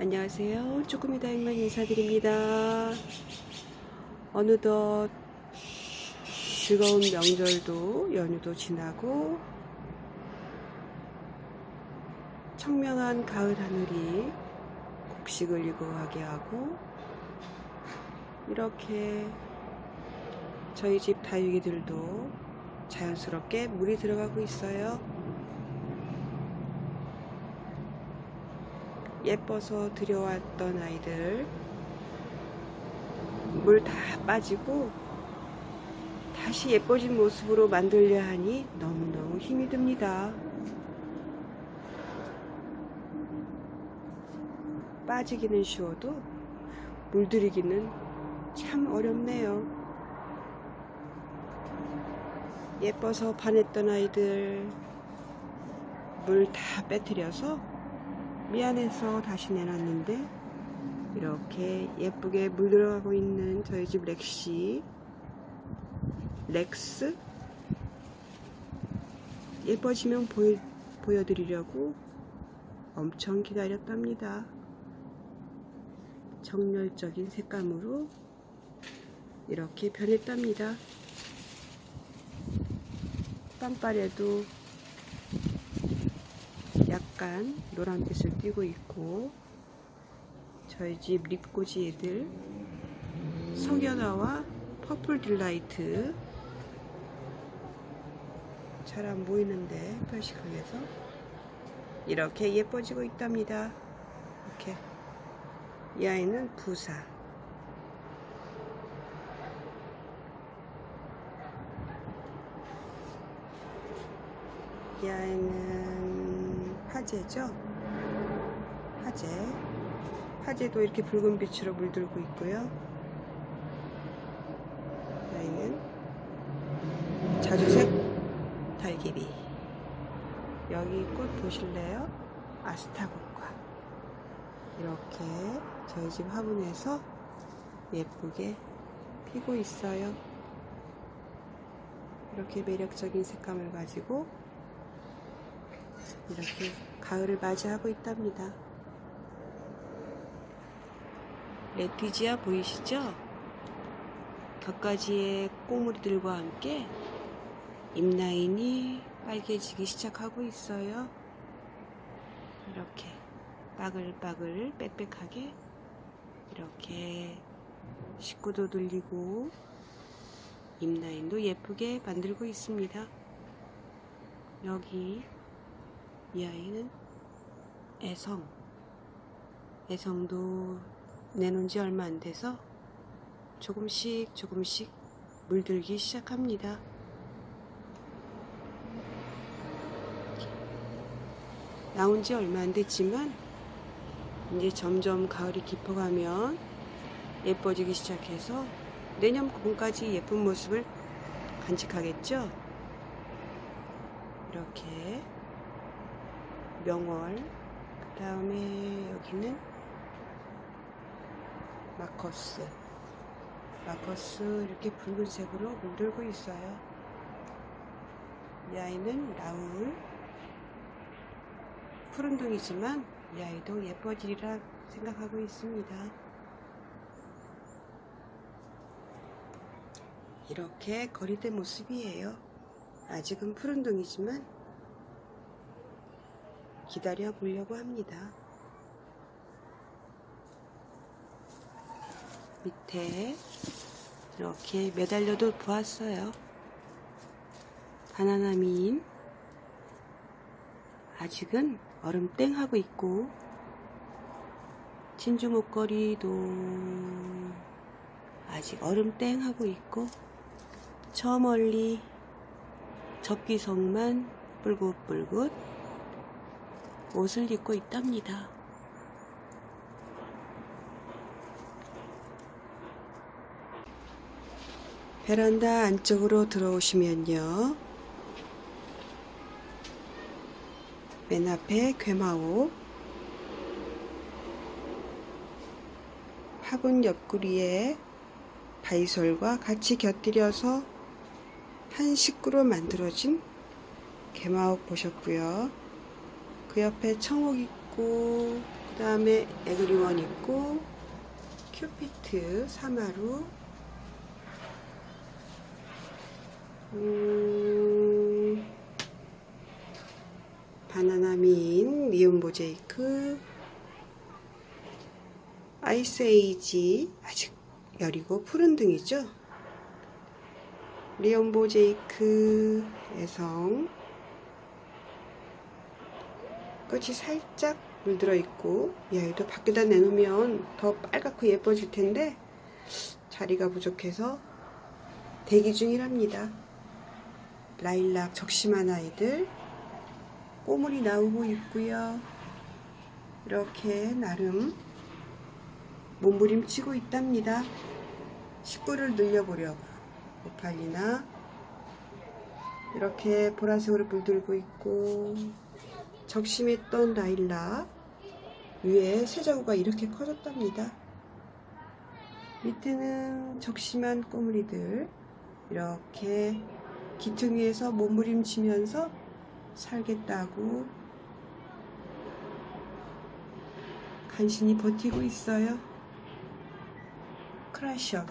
안녕하세요. 쪼꾸미 다육만 인사드립니다. 어느덧 즐거운 명절도 연휴도 지나고 청명한 가을 하늘이 곡식을 일고하게 하고 이렇게 저희 집 다육이들도 자연스럽게 물이 들어가고 있어요. 예뻐서 들여왔던 아이들 물 다 빠지고 다시 예뻐진 모습으로 만들려 하니 너무너무 힘이 듭니다. 빠지기는 쉬워도 물들이기는 참 어렵네요. 예뻐서 반했던 아이들 물 다 빼뜨려서 미안해서 다시 내놨는데 이렇게 예쁘게 물들어가고 있는 저희 집 렉시 렉스 예뻐지면 보여, 보여드리려고 엄청 기다렸답니다. 정열적인 색감으로 이렇게 변했답니다. 땀발에도 약간 노란빛을 띠고 있고 저희 집 립꼬지 애들 석연화와 퍼플 딜라이트 잘 안 보이는데 표시각에서 이렇게 예뻐지고 있답니다. 이렇게 이 아이는 부사 이 아이는 화재죠. 화재. 화재도 이렇게 붉은 빛으로 물들고 있고요. 이 아이는 자주색 달기비. 여기 꽃 보실래요? 아스타국화. 이렇게 저희 집 화분에서 예쁘게 피고 있어요. 이렇게 매력적인 색감을 가지고 이렇게 가을을 맞이하고 있답니다. 레티지아 보이시죠? 격가지의 꼬물이들과 함께 잎라인이 빨개지기 시작하고 있어요. 이렇게 빠글빠글 빽빽하게 이렇게 식구도 늘리고 잎라인도 예쁘게 만들고 있습니다. 여기 이 아이는 애성. 애성도 내놓은 지 얼마 안 돼서 조금씩 조금씩 물들기 시작합니다. 나온 지 얼마 안 됐지만 이제 점점 가을이 깊어가면 예뻐지기 시작해서 내년 봄까지 예쁜 모습을 간직하겠죠? 이렇게 명월 그 다음에 여기는 마커스. 마커스 이렇게 붉은색으로 물들고 있어요. 이 아이는 라울 푸른둥이지만 이 아이도 예뻐지리라 생각하고 있습니다. 이렇게 거리된 모습이에요. 아직은 푸른둥이지만 기다려 보려고 합니다. 밑에 이렇게 매달려도 보았어요. 바나나 미인 아직은 얼음 땡 하고 있고 진주 목걸이도 아직 얼음 땡 하고 있고 저 멀리 접기성만 뿔긋뿔긋 옷을 입고 있답니다. 베란다 안쪽으로 들어오시면요. 맨 앞에 괴마옷, 화분 옆구리에 바이솔과 같이 곁들여서 한 식구로 만들어진 개마옥 보셨고요. 그 옆에 청옥 있고 그 다음에 에그리원 있고 큐피트 사마루. 음, 바나나민 리온 모제이크. 아이스 에이지 아직 여리고 푸른 등이죠? 리온 모제이크 애성 끝이 살짝 물들어 있고 이 아이도 밖에다 내놓으면 더 빨갛고 예뻐질 텐데 자리가 부족해서 대기 중이랍니다. 라일락 적심한 아이들 꼬물이 나오고 있고요. 이렇게 나름 몸부림치고 있답니다. 식구를 늘려보려고 오팔리나 이렇게 보라색으로 물들고 있고 적심했던 라일락 위에 세자구가 이렇게 커졌답니다. 밑에는 적심한 꼬물이들 이렇게 기퉁 위에서 몸부림치면서 살겠다고 간신히 버티고 있어요. 크라션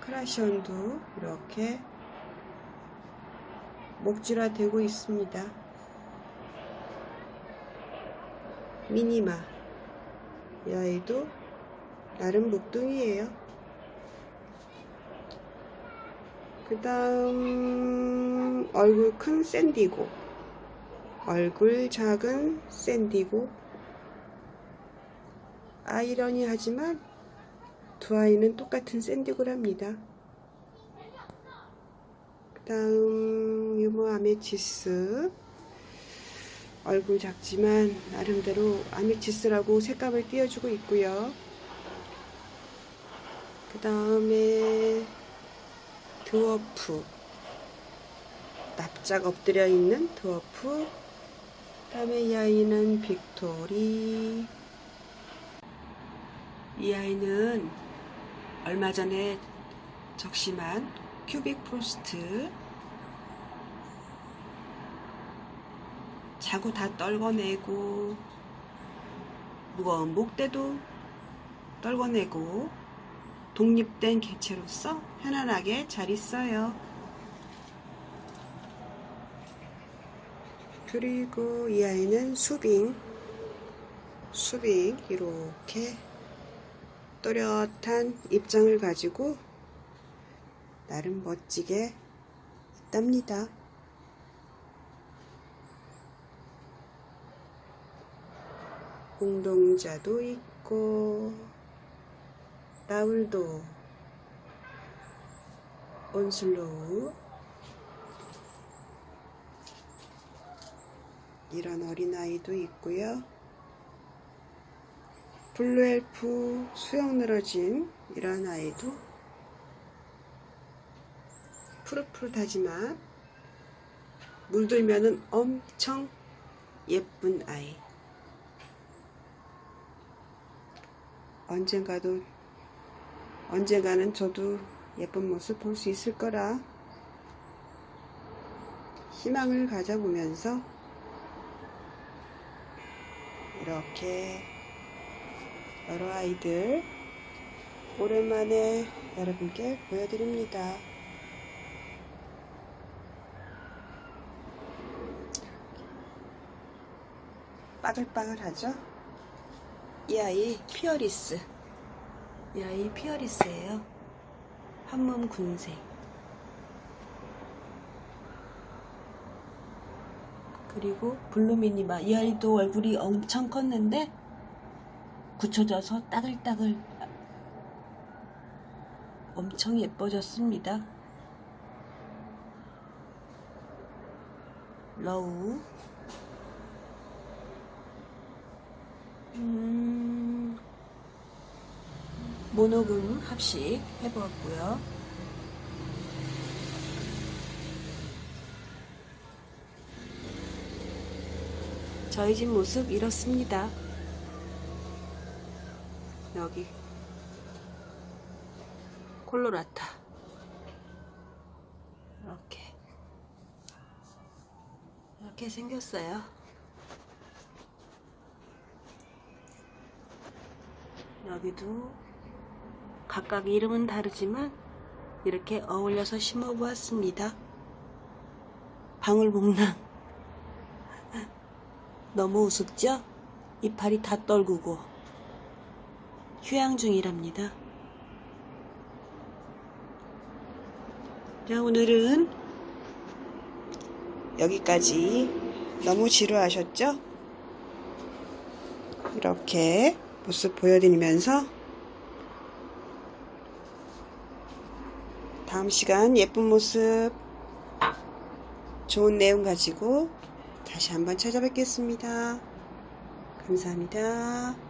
크라션도 이렇게 목질화 되고 있습니다. 미니마. 이 아이도 나름 목둥이에요. 그 다음 얼굴 큰 샌디고 얼굴 작은 샌디고. 아이러니하지만 두 아이는 똑같은 샌디고랍니다. 그 다음 유모 아메치스 얼굴 작지만 나름대로 아미치스라고 색감을 띄워주고 있고요. 그 다음에 드워프. 납작 엎드려 있는 드워프. 그 다음에 이 아이는 빅토리. 이 아이는 얼마 전에 적심한 큐빅 프로스트 자고 다 떨궈내고 무거운 목대도 떨궈내고 독립된 개체로서 편안하게 잘 있어요. 그리고 이 아이는 수빙 수빙 이렇게 또렷한 입장을 가지고 나름 멋지게 있답니다. 공동자도 있고 나울도 온슬로우 이런 어린아이도 있고요. 블루엘프 수영 늘어진 이런 아이도 푸릇푸릇하지만 물들면은 엄청 예쁜 아이 언젠가도 언젠가는 저도 예쁜 모습 볼 수 있을 거라 희망을 가져보면서 이렇게 여러 아이들 오랜만에 여러분께 보여드립니다. 빠글빠글하죠? 이 아이 피어리스. 이 아이 피어리스예요. 한몸 군색. 그리고 블루미니마. 이 아이도 얼굴이 엄청 컸는데 굳혀져서 따글따글 엄청 예뻐졌습니다. 러우. 모노금 합식 해보았고요. 저희 집 모습 이렇습니다. 여기 콜로라타 이렇게 이렇게 생겼어요. 여기도 각각 이름은 다르지만 이렇게 어울려서 심어 보았습니다. 방울복랑. 너무 우습죠? 이파리 다 떨구고. 휴양 중이랍니다. 자, 오늘은 여기까지 너무 지루하셨죠? 이렇게 모습 보여드리면서 다음 시간 예쁜 모습 좋은 내용 가지고 다시 한번 찾아뵙겠습니다. 감사합니다.